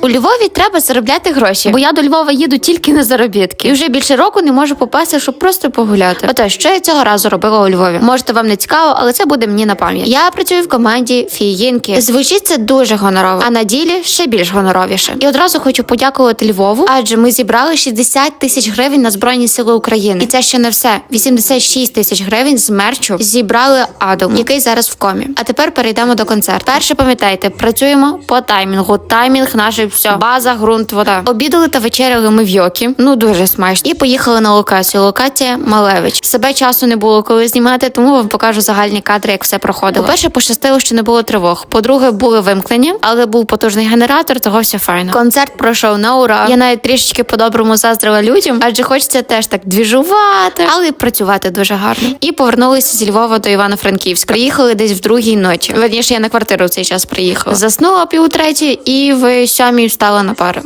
У Львові треба заробляти гроші, бо я до Львова їду тільки на заробітки. І вже більше року не можу попасти, щоб просто погуляти. Отож, що я цього разу робила у Львові? Можете вам не цікаво, але це буде мені на пам'ять. Я працюю в команді фієнки. Звучить це дуже гонорово, а на ділі ще більш гоноровіше. І одразу хочу подякувати Львову, адже ми зібрали 60 тисяч гривень на збройні сили України. І це ще не все. 86 тисяч гривень з мерчу зібрали Адам, який зараз в комі. А тепер перейдемо до концерту. Перше пам'ятайте, працюємо по таймінгу. Таймінг наш все. база, ґрунт, вода. Обідали та вечеряли ми в Йокі. Ну дуже смачно. І поїхали на локацію. Локація Малевич. Себе часу не було коли знімати, тому вам покажу загальні кадри, як все проходило. По-перше, пощастило, що не було тривог. По-друге, були вимкнення, але був потужний генератор, того все файно. Концерт пройшов на ура. Я навіть трішечки по-доброму заздрила людям, адже хочеться теж так двіжувати, але працювати дуже гарно. І повернулися зі Львова до Івано-Франківська. Приїхали десь в другій ночі. Верніше, я на квартиру в цей час приїхала. Заснула пів і в сьомій встала на пари.